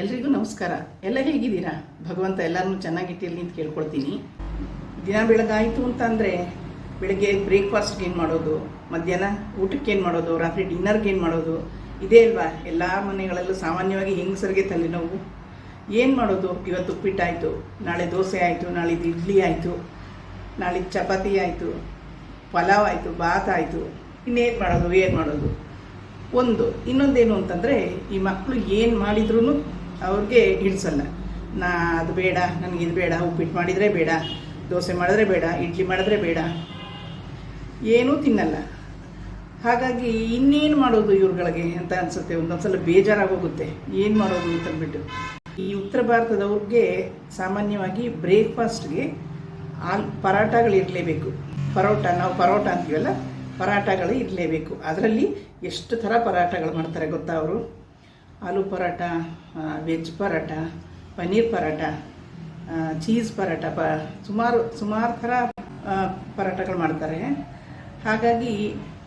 ಎಲ್ರಿಗೂ ನಮಸ್ಕಾರ. ಎಲ್ಲ ಹೇಗಿದ್ದೀರಾ? ಭಗವಂತ ಎಲ್ಲರನ್ನೂ ಚೆನ್ನಾಗಿಟ್ಟಿರಲಿ ಅಂತ ಕೇಳ್ಕೊಳ್ತೀನಿ. ದಿನ ಬೆಳಗಾಯಿತು ಅಂತಂದರೆ ಬೆಳಗ್ಗೆ ಬ್ರೇಕ್ಫಾಸ್ಟ್ಗೆ ಏನು ಮಾಡೋದು, ಮಧ್ಯಾಹ್ನ ಊಟಕ್ಕೆ ಏನು ಮಾಡೋದು, ರಾತ್ರಿ ಡಿನ್ನರ್ಗೆ ಏನು ಮಾಡೋದು, ಇದೇ ಅಲ್ವಾ? ಎಲ್ಲ ಮನೆಗಳಲ್ಲೂ ಸಾಮಾನ್ಯವಾಗಿ ಹೆಂಗಸರಿಗೆ ತಲೆನೋವು. ಏನು ಮಾಡೋದು? ಇವತ್ತು ಉಪ್ಪಿಟ್ಟಾಯಿತು ನಾಳೆ ದೋಸೆ ಆಯಿತು ನಾಳಿದ್ದು ಇಡ್ಲಿ ಆಯಿತು ನಾಳಿದ್ದು ಚಪಾತಿ ಆಯಿತು, ಪಲಾವ್ ಆಯಿತು ಬಾತ್ ಆಯಿತು, ಇನ್ನೇನು ಮಾಡೋದು, ಏನು ಮಾಡೋದು? ಒಂದು, ಇನ್ನೊಂದೇನು ಅಂತಂದರೆ ಈ ಮಕ್ಕಳು ಏನು ಮಾಡಿದ್ರೂ ಅವ್ರಿಗೆ ಹಿಡಿಸಲ್ಲ. ನಾ ಅದು ಬೇಡ, ನನಗೆ ಇದು ಬೇಡ, ಉಪ್ಪಿಟ್ಟು ಮಾಡಿದರೆ ಬೇಡ, ದೋಸೆ ಮಾಡಿದ್ರೆ ಬೇಡ, ಇಡ್ಲಿ ಮಾಡಿದ್ರೆ ಬೇಡ. ಏನೂ ತಿನ್ನಲ್ಲ. ಹಾಗಾಗಿ ಇನ್ನೇನು ಮಾಡೋದು ಇವ್ರುಗಳಿಗೆ ಅಂತ ಅನಿಸುತ್ತೆ. ಒಂದೊಂದ್ಸಲ ಬೇಜಾರಾಗೋಗುತ್ತೆ. ಏನು ಮಾಡೋದು ಅಂತಂದ್ಬಿಟ್ಟು ಈ ಉತ್ತರ ಭಾರತದವ್ರಿಗೆ ಸಾಮಾನ್ಯವಾಗಿ ಬ್ರೇಕ್ಫಾಸ್ಟ್ಗೆ ಆಲ್ ಪರಾಟಗಳು ಇರಲೇಬೇಕು. ಪರೋಟ, ನಾವು ಪರೋಟ ಅಂತೀವಲ್ಲ ಪರಾಟಗಳು ಇರಲೇಬೇಕು. ಅದರಲ್ಲಿ ಎಷ್ಟು ಥರ ಪರಾಟಗಳು ಮಾಡ್ತಾರೆ ಗೊತ್ತಾ ಅವರು? ಆಲೂ ಪರೋಟ ವೆಜ್ ಪರೋಟ, ಪನ್ನೀರ್ ಪರೋಟ ಚೀಸ್ ಪರೋಟ, ಪ, ಸುಮಾರು ಸುಮಾರು ಥರ ಪರೋಟಗಳು ಮಾಡ್ತಾರೆ. ಹಾಗಾಗಿ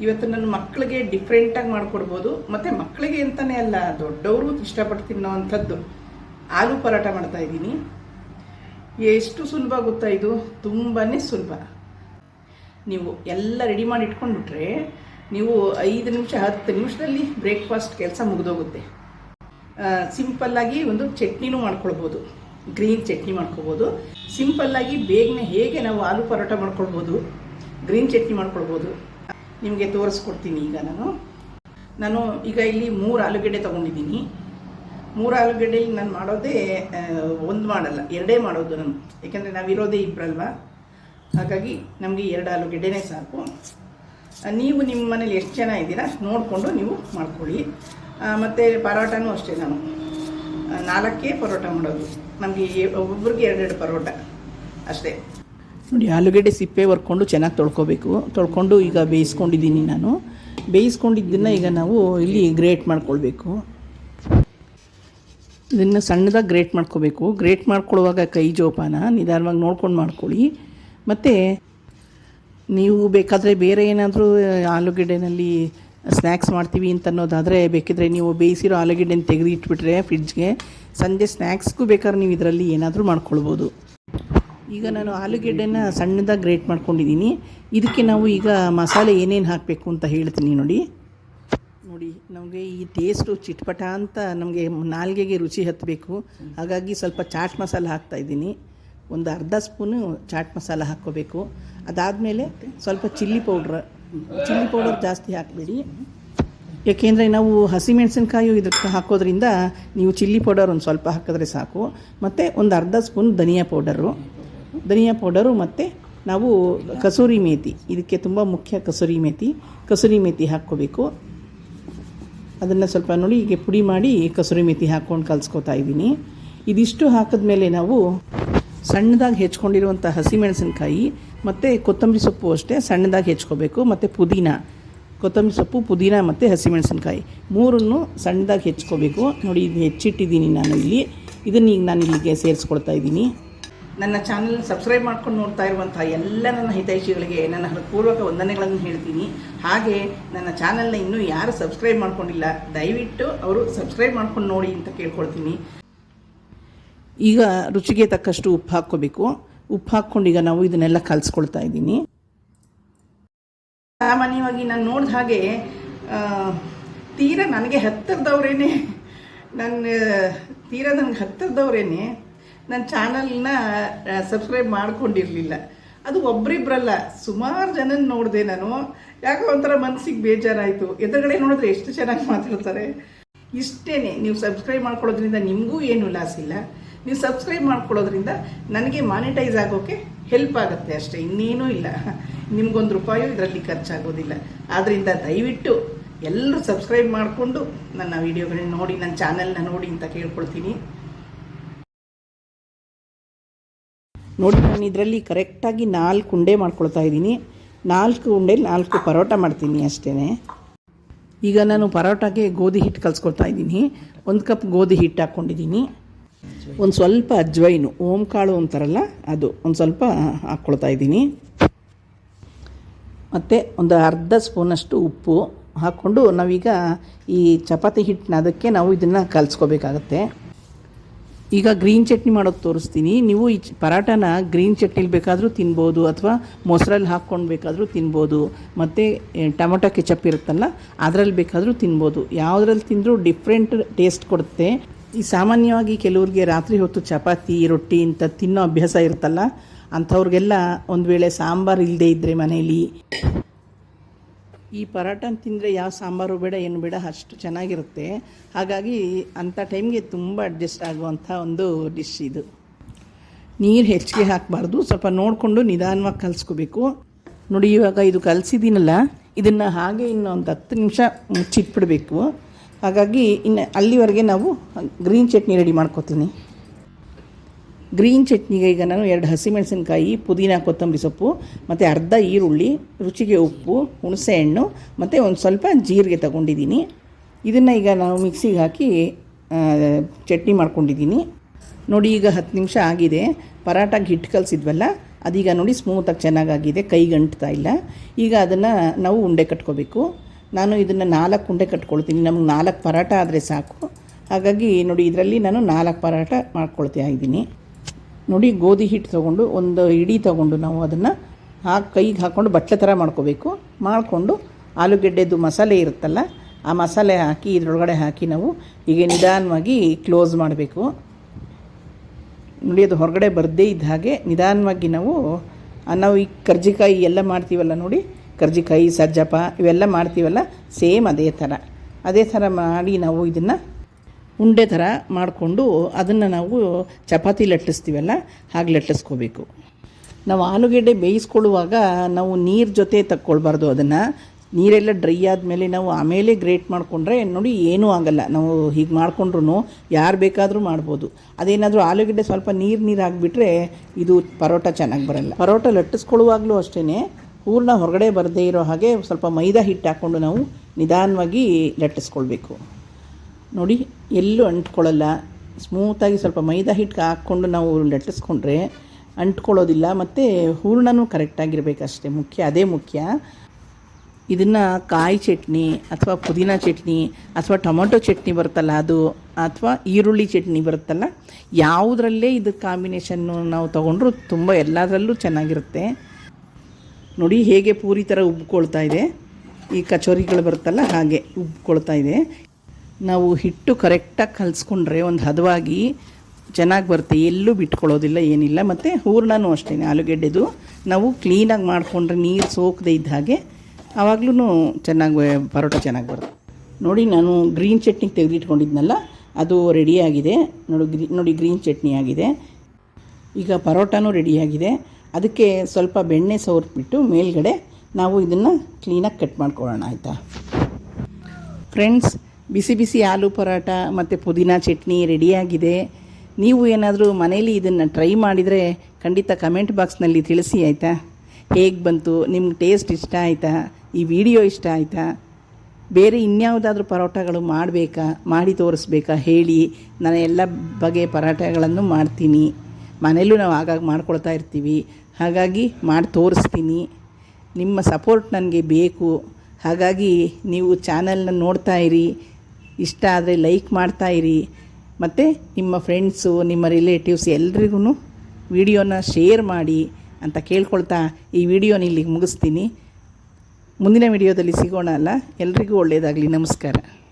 ಇವತ್ತು ನನ್ನ ಮಕ್ಕಳಿಗೆ ಡಿಫ್ರೆಂಟಾಗಿ ಮಾಡಿಕೊಡ್ಬೋದು. ಮತ್ತು ಮಕ್ಕಳಿಗೆ ಅಂತಲೇ ಅಲ್ಲ, ದೊಡ್ಡವರು ಇಷ್ಟಪಟ್ಟು ತಿನ್ನೋವಂಥದ್ದು ಆಲೂ ಪರೋಟ ಮಾಡ್ತಾ ಇದ್ದೀನಿ. ಎಷ್ಟು ಸುಲಭ ಗೊತ್ತಾ ಇದು? ತುಂಬಾ ಸುಲಭ. ನೀವು ಎಲ್ಲ ರೆಡಿ ಮಾಡಿ ಇಟ್ಕೊಂಡ್ಬಿಟ್ರೆ, ನೀವು ಐದು ನಿಮಿಷ, ಹತ್ತು ನಿಮಿಷದಲ್ಲಿ ಬ್ರೇಕ್ಫಾಸ್ಟ್ ಕೆಲಸ ಮುಗಿದೋಗುತ್ತೆ. ಸಿಂಪಲ್ಲಾಗಿ ಒಂದು ಚಟ್ನಿನೂ ಮಾಡ್ಕೊಳ್ಬೋದು. ಗ್ರೀನ್ ಚಟ್ನಿ ಮಾಡ್ಕೊಬೋದು ಸಿಂಪಲ್ಲಾಗಿ ಬೇಗನೆ ಹೇಗೆ ನಾವು ಆಲೂ ಪರೋಟ ಮಾಡ್ಕೊಳ್ಬೋದು. ಗ್ರೀನ್ ಚಟ್ನಿ ಮಾಡ್ಕೊಳ್ಬೋದು. ನಿಮಗೆ ತೋರಿಸ್ಕೊಡ್ತೀನಿ ಈಗ ನಾನು. ನಾನು ಈಗ ಇಲ್ಲಿ ಮೂರು ಆಲೂಗೆಡ್ಡೆ ತೊಗೊಂಡಿದ್ದೀನಿ. ಮೂರು ಆಲೂಗಡ್ಡೆಲಿ ನಾನು ಮಾಡೋದೇ ಒಂದು ಮಾಡಲ್ಲ, ಎರಡೇ ಮಾಡೋದು ನಾನು. ಯಾಕೆಂದರೆ ನಾವಿರೋದೇ ಇಬ್ಬರಲ್ವಾ ಹಾಗಾಗಿ ನಮಗೆ ಎರಡು ಆಲೂಗೆಡ್ಡೆನೇ ಸಾಕು. ನೀವು ನಿಮ್ಮ ಮನೇಲಿ ಎಷ್ಟು ಜನ ಇದ್ದೀರಾ ನೋಡಿಕೊಂಡು ನೀವು ಮಾಡ್ಕೊಳ್ಳಿ. ಮತ್ತು ಪರೋಟನೂ ಅಷ್ಟೇ ನಾನು. ನಾಲ್ಕೇ ಪರೋಟ ಮಾಡೋದು. ನಮಗೆ ಒಬ್ಬೊಬ್ರಿಗೆ ಎರಡೆರಡು ಪರೋಟ ಅಷ್ಟೇ. ನೋಡಿ, ಆಲೂಗಡ್ಡೆ ಸಿಪ್ಪೆ ಹೊರ್ಕೊಂಡು ಚೆನ್ನಾಗಿ ತೊಳ್ಕೊಬೇಕು. ತೊಳ್ಕೊಂಡು ಈಗ ಬೇಯಿಸ್ಕೊಂಡಿದ್ದೀನಿ ನಾನು. ಬೇಯಿಸ್ಕೊಂಡಿದ್ದನ್ನು ಈಗ ನಾವು ಇಲ್ಲಿ ಗ್ರೇಟ್ ಮಾಡ್ಕೊಳ್ಬೇಕು. ಇದನ್ನು ಸಣ್ಣದಾಗಿ ಗ್ರೇಟ್ ಮಾಡ್ಕೋಬೇಕು. ಗ್ರೇಟ್ ಮಾಡ್ಕೊಳ್ಳುವಾಗ ಕೈ ಜೋಪಾನ. ನಿಧಾನವಾಗಿ ನೋಡ್ಕೊಂಡು ಮಾಡ್ಕೊಳ್ಳಿ. ಮತ್ತು ನೀವು ಬೇಕಾದರೆ ಬೇರೆ ಏನಾದರೂ ಆಲೂಗಡ್ಡೆನಲ್ಲಿ ಸ್ನ್ಯಾಕ್ಸ್ ಮಾಡ್ತೀವಿ ಅಂತ ಅನ್ನೋದಾದರೆ ಬೇಕಿದ್ರೆ ನೀವು ಬೇಯಿಸಿರೋ ಆಲೂಗಡ್ಡೆನ ತೆಗೆದು ಇಟ್ಬಿಟ್ರೆ ಫ್ರಿಡ್ಜ್ಗೆ. ಸಂಜೆ ಸ್ನ್ಯಾಕ್ಸ್ಗೂ ಬೇಕಾದ್ರೆ ನೀವು ಇದರಲ್ಲಿ ಏನಾದರೂ ಮಾಡ್ಕೊಳ್ಬೋದು. ಈಗ ನಾನು ಆಲೂಗೆಡ್ಡೆನ ಸಣ್ಣದಾಗಿ ಗ್ರೇಟ್ ಮಾಡ್ಕೊಂಡಿದ್ದೀನಿ. ಇದಕ್ಕೆ ನಾವು ಈಗ ಮಸಾಲೆ ಏನೇನು ಹಾಕಬೇಕು ಅಂತ ಹೇಳ್ತೀನಿ ನೋಡಿ. ನೋಡಿ, ನಮಗೆ ಈ ಟೇಸ್ಟು ಚಿಟ್ಪಟ ಅಂತ ನಮಗೆ ನಾಲ್ಗೆಗೆ ರುಚಿ ಹತ್ತಬೇಕು ಹಾಗಾಗಿ ಸ್ವಲ್ಪ ಚಾಟ್ ಮಸಾಲೆ ಹಾಕ್ತಾ ಇದ್ದೀನಿ. ಒಂದು ಅರ್ಧ ಸ್ಪೂನು ಚಾಟ್ ಮಸಾಲ ಹಾಕ್ಕೋಬೇಕು. ಅದಾದಮೇಲೆ ಸ್ವಲ್ಪ ಚಿಲ್ಲಿ ಪೌಡ್ರ್, ಚಿಲ್ಲಿ ಪೌಡರ್ ಜಾಸ್ತಿ ಹಾಕಬೇಡಿ. ಏಕೆಂದರೆ ನಾವು ಹಸಿಮೆಣಸಿನ್ಕಾಯಿ ಇದಕ್ಕೆ ಹಾಕೋದ್ರಿಂದ ನೀವು ಚಿಲ್ಲಿ ಪೌಡರ್ ಒಂದು ಸ್ವಲ್ಪ ಹಾಕಿದ್ರೆ ಸಾಕು. ಮತ್ತು ಒಂದು ಅರ್ಧ spoon dhania powder. Dhania powder ಮತ್ತು ನಾವು ಕಸೂರಿ ಮೇತಿ. ಇದಕ್ಕೆ ತುಂಬ ಮುಖ್ಯ ಕಸೂರಿ ಮೇತಿ. ಕಸೂರಿ ಮೇತಿ ಹಾಕ್ಕೋಬೇಕು. ಅದನ್ನು ಸ್ವಲ್ಪ ನೋಡಿ ಹೀಗೆ ಪುಡಿ ಮಾಡಿ ಕಸೂರಿ ಮೇತಿ ಹಾಕ್ಕೊಂಡು ಕಲಿಸ್ಕೊತಾ ಇದ್ದೀನಿ. ಇದಿಷ್ಟು ಹಾಕಿದ್ಮೇಲೆ ನಾವು ಸಣ್ಣದಾಗಿ ಹೆಚ್ಕೊಂಡಿರುವಂಥ ಹಸಿಮೆಣಸಿನಕಾಯಿ, ಮತ್ತು ಕೊತ್ತಂಬರಿ ಸೊಪ್ಪು ಅಷ್ಟೇ ಸಣ್ಣದಾಗಿ ಹೆಚ್ಕೋಬೇಕು, ಮತ್ತು ಪುದೀನ. ಕೊತ್ತಂಬರಿ ಸೊಪ್ಪು, ಪುದೀನ, ಮತ್ತು ಹಸಿಮೆಣಸಿನಕಾಯಿ. ಮೂರನ್ನು ಸಣ್ಣದಾಗಿ ಹೆಚ್ಕೋಬೇಕು. ನೋಡಿ ಇದು ಹೆಚ್ಚಿಟ್ಟಿದ್ದೀನಿ ನಾನು ಇಲ್ಲಿ. ಇದನ್ನು ಈಗ ನಾನು ಇಲ್ಲಿಗೆ ಸೇರಿಸ್ಕೊಳ್ತಾ ಇದ್ದೀನಿ. ನನ್ನ ಚಾನಲ್ ಸಬ್ಸ್ಕ್ರೈಬ್ ಮಾಡ್ಕೊಂಡು ನೋಡ್ತಾ ಇರುವಂಥ ಎಲ್ಲ ನನ್ನ ಹಿತೈಷಿಗಳಿಗೆ ನನ್ನ ಹೃತ್ಪೂರ್ವಕ ವಂದನೆಗಳನ್ನು ಹೇಳ್ತೀನಿ. ಹಾಗೆ ನನ್ನ ಚಾನಲ್ನ ಇನ್ನೂ ಯಾರು ಸಬ್ಸ್ಕ್ರೈಬ್ ಮಾಡ್ಕೊಂಡಿಲ್ಲ, ದಯವಿಟ್ಟು ಅವರು ಸಬ್ಸ್ಕ್ರೈಬ್ ಮಾಡ್ಕೊಂಡು ನೋಡಿ ಅಂತ ಕೇಳ್ಕೊಳ್ತೀನಿ. ಈಗ ರುಚಿಗೆ ತಕ್ಕಷ್ಟು ಉಪ್ಪು ಹಾಕ್ಕೋಬೇಕು. ಉಪ್ಪು ಹಾಕ್ಕೊಂಡು ಈಗ ನಾವು ಇದನ್ನೆಲ್ಲ ಕಲಿಸ್ಕೊಳ್ತಾ ಇದ್ದೀನಿ. ಸಾಮಾನ್ಯವಾಗಿ ನಾನು ನೋಡಿದ ಹಾಗೆ ತೀರ ನನಗೆ ಹತ್ತಿರದವ್ರೇನೆ ನನ್ನ ತೀರಾ ನನಗೆ ಹತ್ತಿರದವ್ರೇನೆ ನನ್ನ ಚಾನಲ್ನ ಸಬ್ಸ್ಕ್ರೈಬ್ ಮಾಡ್ಕೊಂಡಿರಲಿಲ್ಲ. ಅದು ಒಬ್ಬರಿಬ್ಬರಲ್ಲ ಸುಮಾರು ಜನ ನೋಡಿದೆ ನಾನು. ಯಾಕೋ ಒಂಥರ ಮನಸ್ಸಿಗೆ ಬೇಜಾರಾಯಿತು. ಎದುರುಗಡೆ ನೋಡಿದ್ರೆ ಎಷ್ಟು ಚೆನ್ನಾಗಿ ಮಾತಾಡ್ತಾರೆ. ಇಷ್ಟೇ ನೀವು ಸಬ್ಸ್ಕ್ರೈಬ್ ಮಾಡ್ಕೊಳ್ಳೋದ್ರಿಂದ ನಿಮಗೂ ಏನು ಲಾಸ್ ಇಲ್ಲ. ನೀವು ಸಬ್ಸ್ಕ್ರೈಬ್ ಮಾಡ್ಕೊಳ್ಳೋದ್ರಿಂದ ನನಗೆ ಮಾನಿಟೈಸ್ ಆಗೋಕ್ಕೆ ಹೆಲ್ಪ್ ಆಗುತ್ತೆ ಅಷ್ಟೇ, ಇನ್ನೇನೂ ಇಲ್ಲ. ನಿಮಗೊಂದು ರೂಪಾಯು ಇದರಲ್ಲಿ ಖರ್ಚಾಗೋದಿಲ್ಲ. ಆದ್ದರಿಂದ ದಯವಿಟ್ಟು ಎಲ್ಲರೂ ಸಬ್ಸ್ಕ್ರೈಬ್ ಮಾಡಿಕೊಂಡು ನನ್ನ ವೀಡಿಯೋಗಳನ್ನ ನೋಡಿ, ನನ್ನ ಚಾನಲ್ನ ನೋಡಿ ಅಂತ ಕೇಳ್ಕೊಳ್ತೀನಿ. ನೋಡಿ, ನಾನು ಇದರಲ್ಲಿ ಕರೆಕ್ಟಾಗಿ ನಾಲ್ಕು ಉಂಡೆ ಮಾಡ್ಕೊಳ್ತಾ ಇದ್ದೀನಿ. ನಾಲ್ಕು ಉಂಡೆ ನಾಲ್ಕು ಪರೋಟ ಮಾಡ್ತೀನಿ ಅಷ್ಟೇ ಈಗ ನಾನು ಪರೋಟಾಗೆ ಗೋಧಿ ಹಿಟ್ಟು ಕಲಿಸ್ಕೊಳ್ತಾ ಇದ್ದೀನಿ. ಒಂದು ಕಪ್ ಗೋಧಿ ಹಿಟ್ಟು ಹಾಕ್ಕೊಂಡಿದ್ದೀನಿ ಒಂದು ಸ್ವಲ್ಪ ಅಜ್ವೈನು, ಓಂ ಕಾಳು ಅಂತಾರಲ್ಲ, ಅದು ಒಂದು ಸ್ವಲ್ಪ ಹಾಕ್ಕೊಳ್ತಾ ಇದ್ದೀನಿ. ಮತ್ತು ಒಂದು ಅರ್ಧ ಸ್ಪೂನಷ್ಟು ಉಪ್ಪು ಹಾಕ್ಕೊಂಡು ನಾವೀಗ ಈ ಚಪಾತಿ ಹಿಟ್ಟನ್ನ ಅದಕ್ಕೆ ನಾವು ಇದನ್ನು ಕಲಿಸ್ಕೋಬೇಕಾಗತ್ತೆ. ಈಗ ಗ್ರೀನ್ ಚಟ್ನಿ ಮಾಡೋದು ತೋರಿಸ್ತೀನಿ. ನೀವು ಈ ಪರಾಟನ ಗ್ರೀನ್ ಚಟ್ನಿಲಿ ಬೇಕಾದರೂ ತಿನ್ಬೋದು ಅಥವಾ ಮೊಸರಲ್ಲಿ ಹಾಕ್ಕೊಂಡು ಬೇಕಾದರೂ ತಿನ್ಬೋದು. ಮತ್ತು ಟೊಮೊಟೊ ಕೆಚಪ್ ಇರುತ್ತಲ್ಲ, ಅದರಲ್ಲಿ ಬೇಕಾದರೂ ತಿನ್ಬೋದು. ಯಾವುದ್ರಲ್ಲಿ ತಿಂದರೂ ಡಿಫ್ರೆಂಟ್ ಟೇಸ್ಟ್ ಕೊಡುತ್ತೆ. ಈ ಸಾಮಾನ್ಯವಾಗಿ ಕೆಲವ್ರಿಗೆ ರಾತ್ರಿ ಹೊತ್ತು ಚಪಾತಿ, ರೊಟ್ಟಿ ಇಂಥ ತಿನ್ನೋ ಅಭ್ಯಾಸ ಇರುತ್ತಲ್ಲ, ಅಂಥವ್ರಿಗೆಲ್ಲ ಒಂದು ವೇಳೆ ಸಾಂಬಾರು ಇಲ್ಲದೇ ಇದ್ದರೆ ಮನೇಲಿ, ಈ ಪರಾಟನ ತಿಂದರೆ ಯಾವ ಸಾಂಬಾರು ಬೇಡ, ಏನು ಬೇಡ, ಅಷ್ಟು ಚೆನ್ನಾಗಿರುತ್ತೆ. ಹಾಗಾಗಿ ಅಂಥ ಟೈಮ್ಗೆ ತುಂಬ ಅಡ್ಜಸ್ಟ್ ಆಗುವಂಥ ಒಂದು ಡಿಶ್ ಇದು. ನೀರು ಹೆಚ್ಚಿಗೆ ಹಾಕಬಾರ್ದು, ಸ್ವಲ್ಪ ನೋಡಿಕೊಂಡು ನಿಧಾನವಾಗಿ ಕಲಿಸ್ಕೋಬೇಕು. ನೋಡಿ, ಇವಾಗ ಇದು ಕಲಿಸಿದ್ದೀನಲ್ಲ, ಇದನ್ನು ಹಾಗೆ ಇನ್ನೊಂದು ಹತ್ತು ನಿಮಿಷ ಮುಚ್ಚಿಟ್ಬಿಡಬೇಕು. ಹಾಗಾಗಿ ಇನ್ನು ಅಲ್ಲಿವರೆಗೆ ನಾವು ಗ್ರೀನ್ ಚಟ್ನಿ ರೆಡಿ ಮಾಡ್ಕೋತೀನಿ. ಗ್ರೀನ್ ಚಟ್ನಿಗೆ ಈಗ ನಾನು ಎರಡು ಹಸಿಮೆಣಸಿನ್ಕಾಯಿ, ಪುದೀನ, ಕೊತ್ತಂಬರಿ ಸೊಪ್ಪು, ಮತ್ತು ಅರ್ಧ ಈರುಳ್ಳಿ, ರುಚಿಗೆ ಉಪ್ಪು ಹುಣಸೆಹಣ್ಣು ಮತ್ತು ಒಂದು ಸ್ವಲ್ಪ ಜೀರಿಗೆ ತಗೊಂಡಿದ್ದೀನಿ. ಇದನ್ನು ಈಗ ನಾವು ಮಿಕ್ಸಿಗೆ ಹಾಕಿ ಚಟ್ನಿ ಮಾಡ್ಕೊಂಡಿದ್ದೀನಿ. ನೋಡಿ ಈಗ ಹತ್ತು ನಿಮಿಷ ಆಗಿದೆ. ಪರಾಟಾಗಿ ಹಿಟ್ಟು ಕಲಿಸಿದ್ವಲ್ಲ, ಅದೀಗ ನೋಡಿ ಸ್ಮೂತಾಗಿ ಚೆನ್ನಾಗಾಗಿದೆ ಕೈಗಂಟ್ತಾ ಇಲ್ಲ. ಈಗ ಅದನ್ನು ನಾವು ಉಂಡೆ ಕಟ್ಕೋಬೇಕು. ನಾನು ಇದನ್ನು ನಾಲ್ಕು ಉಂಡೆ ಕಟ್ಕೊಳ್ತೀನಿ. ನಮ್ಗೆ ನಾಲ್ಕು ಪರಾಟ ಆದರೆ ಸಾಕು. ಹಾಗಾಗಿ ನೋಡಿ, ಇದರಲ್ಲಿ ನಾನು ನಾಲ್ಕು ಪರಾಟ ಮಾಡ್ಕೊಳ್ತಾ ಇದ್ದೀನಿ. ನೋಡಿ, ಗೋಧಿ ಹಿಟ್ಟು ತೊಗೊಂಡು, ಒಂದು ಇಡೀ ತೊಗೊಂಡು ನಾವು ಅದನ್ನು ಹಾಕಿ ಕೈಗೆ ಹಾಕ್ಕೊಂಡು ಬಟ್ಟೆ ಥರ ಮಾಡ್ಕೋಬೇಕು. ಮಾಡಿಕೊಂಡು ಆಲೂಗೆಡ್ಡೆದು ಮಸಾಲೆ ಇರುತ್ತಲ್ಲ, ಆ ಮಸಾಲೆ ಹಾಕಿ, ಇದರೊಳಗಡೆ ಹಾಕಿ ನಾವು ಈಗ ನಿಧಾನವಾಗಿ ಕ್ಲೋಸ್ ಮಾಡಬೇಕು. ನೋಡಿ, ಅದು ಹೊರಗಡೆ ಬರದೇ ಇದ್ದ ಹಾಗೆ ನಿಧಾನವಾಗಿ ನಾವು ನಾವು ಈ ಕರ್ಜಿಕಾಯಿ ಎಲ್ಲ ಮಾಡ್ತೀವಲ್ಲ ನೋಡಿ ಕರ್ಜಿಕಾಯಿ ಸಜ್ಜಪ ಇವೆಲ್ಲ ಮಾಡ್ತೀವಲ್ಲ, ಸೇಮ್ ಅದೇ ಥರ. ಅದೇ ಥರ ಮಾಡಿ ನಾವು ಇದನ್ನು ಉಂಡೆ ಥರ ಮಾಡಿಕೊಂಡು ಅದನ್ನು ನಾವು ಚಪಾತಿ ಲಟ್ಟಿಸ್ತೀವಲ್ಲ, ಹಾಗೆ ಲಟ್ಟಿಸ್ಕೋಬೇಕು. ನಾವು ಆಲೂಗೆಡ್ಡೆ ಬೇಯಿಸ್ಕೊಳ್ಳುವಾಗ ನಾವು ನೀರು ಜೊತೆ ತಕ್ಕೊಳ್ಬಾರ್ದು ಅದನ್ನು. ನೀರೆಲ್ಲ ಡ್ರೈ ಆದಮೇಲೆ ನಾವು ಆಮೇಲೆ ಗ್ರೇಟ್ ಮಾಡಿಕೊಂಡ್ರೆ ನೋಡಿ ಏನೂ ಆಗಲ್ಲ. ನಾವು ಹೀಗೆ ಮಾಡಿಕೊಂಡ್ರು ಯಾರು ಬೇಕಾದರೂ ಮಾಡ್ಬೋದು. ಅದೇನಾದರೂ ಆಲೂಗೆಡ್ಡೆ ಸ್ವಲ್ಪ ನೀರು ನೀರು ಹಾಕ್ಬಿಟ್ರೆ ಇದು ಪರೋಟ ಚೆನ್ನಾಗಿ ಬರಲ್ಲ. ಪರೋಟ ಲಟ್ಟಿಸ್ಕೊಳ್ಳುವಾಗಲೂ ಅಷ್ಟೇ ಹೂರಣ ಹೊರಗಡೆ ಬರದೇ ಇರೋ ಹಾಗೆ ಸ್ವಲ್ಪ ಮೈದಾ ಹಿಟ್ಟು ಹಾಕ್ಕೊಂಡು ನಾವು ನಿಧಾನವಾಗಿ ಲಟ್ಟಿಸ್ಕೊಳ್ಬೇಕು. ನೋಡಿ, ಎಲ್ಲೂ ಅಂಟ್ಕೊಳ್ಳಲ್ಲ. ಸ್ಮೂತಾಗಿ ಸ್ವಲ್ಪ ಮೈದಾ ಹಿಟ್ಟು ಹಾಕ್ಕೊಂಡು ನಾವು ಲಟ್ಟಿಸ್ಕೊಂಡ್ರೆ ಅಂಟ್ಕೊಳ್ಳೋದಿಲ್ಲ, ಮತ್ತು ಹೂರಣನೂ ಕರೆಕ್ಟಾಗಿರಬೇಕಷ್ಟೇ ಮುಖ್ಯ, ಅದೇ ಮುಖ್ಯ. ಇದನ್ನು ಕಾಯಿ ಚಟ್ನಿ ಅಥವಾ ಪುದೀನ ಚಟ್ನಿ ಅಥವಾ ಟೊಮೊಟೊ ಚಟ್ನಿ ಬರುತ್ತಲ್ಲ ಅದು, ಅಥವಾ ಈರುಳ್ಳಿ ಚಟ್ನಿ ಬರುತ್ತಲ್ಲ, ಯಾವುದರಲ್ಲೇ ಇದು ಕಾಂಬಿನೇಷನ್ನು ನಾವು ತೊಗೊಂಡ್ರು ತುಂಬ ಎಲ್ಲದರಲ್ಲೂ ಚೆನ್ನಾಗಿರುತ್ತೆ. ನೋಡಿ ಹೇಗೆ ಪೂರಿ ಥರ ಉಬ್ಕೊಳ್ತಾ ಇದೆ. ಈ ಕಚೋರಿಗಳು ಬರುತ್ತಲ್ಲ ಹಾಗೆ ಉಬ್ಕೊಳ್ತಾ ಇದೆ. ನಾವು ಹಿಟ್ಟು ಕರೆಕ್ಟಾಗಿ ಕಲಿಸ್ಕೊಂಡ್ರೆ ಒಂದು ಹದವಾಗಿ ಚೆನ್ನಾಗಿ ಬರುತ್ತೆ. ಎಲ್ಲೂ ಬಿಟ್ಕೊಳ್ಳೋದಿಲ್ಲ, ಏನಿಲ್ಲ. ಮತ್ತು ಹೂರ್ಣನೂ ಅಷ್ಟೇ ಆಲೂಗೆಡ್ಡೆದು. ನಾವು ಕ್ಲೀನಾಗಿ ಮಾಡಿಕೊಂಡ್ರೆ ನೀರು ಸೋಕದೆ ಇದ್ದ ಹಾಗೆ ಆವಾಗಲೂ ಚೆನ್ನಾಗಿ ಪರೋಟ ಚೆನ್ನಾಗಿ ಬರುತ್ತೆ. ನೋಡಿ ನಾನು ಗ್ರೀನ್ ಚಟ್ನಿ ತೆಗೆದಿಟ್ಕೊಂಡಿದ್ನಲ್ಲ, ಅದು ರೆಡಿಯಾಗಿದೆ ನೋಡಿ, ಗ್ರೀ ನೋಡಿ ಗ್ರೀನ್ ಚಟ್ನಿ ಆಗಿದೆ. ಈಗ ಪರೋಟನೂ ರೆಡಿಯಾಗಿದೆ ಅದಕ್ಕೆ ಸ್ವಲ್ಪ ಬೆಣ್ಣೆ ಸವರ್ಬಿಟ್ಟು ಮೇಲ್ಗಡೆ ನಾವು ಇದನ್ನು ಕ್ಲೀನಾಗಿ ಕಟ್ ಮಾಡ್ಕೊಳ್ಳೋಣ, ಆಯಿತಾ? ಫ್ರೆಂಡ್ಸ್ ಬಿಸಿ ಬಿಸಿ ಆಲೂ ಪರೋಟ ಮತ್ತು ಪುದೀನ ಚಟ್ನಿ ರೆಡಿಯಾಗಿದೆ ನೀವು ಏನಾದರೂ ಮನೇಲಿ ಇದನ್ನು ಟ್ರೈ ಮಾಡಿದರೆ ಖಂಡಿತ ಕಮೆಂಟ್ ಬಾಕ್ಸ್ನಲ್ಲಿ ತಿಳಿಸಿ, ಆಯಿತಾ? ಹೇಗೆ ಬಂತು? ನಿಮ್ಗೆ ಟೇಸ್ಟ್ ಇಷ್ಟ ಆಯಿತಾ? ಈ ವಿಡಿಯೋ ಇಷ್ಟ ಆಯಿತಾ? ಬೇರೆ ಇನ್ಯಾವುದಾದ್ರೂ ಪರೋಟಗಳು ಮಾಡಬೇಕಾ? ಮಾಡಿ ತೋರಿಸ್ಬೇಕಾ? ಹೇಳಿ. ನಾನು ಎಲ್ಲ ಬಗೆಯ ಪರೋಟಗಳನ್ನು ಮಾಡ್ತೀನಿ. ಮನೆಯಲ್ಲೂ ನಾವು ಆಗಾಗ ಮಾಡ್ಕೊಳ್ತಾ ಇರ್ತೀವಿ. ಹಾಗಾಗಿ ಮಾಡಿ ತೋರಿಸ್ತೀನಿ. ನಿಮ್ಮ ಸಪೋರ್ಟ್ ನನಗೆ ಬೇಕು. ಹಾಗಾಗಿ ನೀವು ಚಾನಲ್ನ ನೋಡ್ತಾ ಇರಿ. ಇಷ್ಟ ಆದರೆ ಲೈಕ್ ಮಾಡ್ತಾ ಇರಿ. ಮತ್ತು ನಿಮ್ಮ ಫ್ರೆಂಡ್ಸು ನಿಮ್ಮ ರಿಲೇಟಿವ್ಸ್ ಎಲ್ರಿಗೂ ವಿಡಿಯೋನ ಶೇರ್ ಮಾಡಿ ಅಂತ ಕೇಳ್ಕೊಳ್ತಾ ಈ ವಿಡಿಯೋನ ಇಲ್ಲಿಗೆ ಮುಗಿಸ್ತೀನಿ. ಮುಂದಿನ ವಿಡಿಯೋದಲ್ಲಿ ಸಿಗೋಣ ಅಲ್ಲ? ಎಲ್ರಿಗೂ ಒಳ್ಳೆಯದಾಗಲಿ ನಮಸ್ಕಾರ.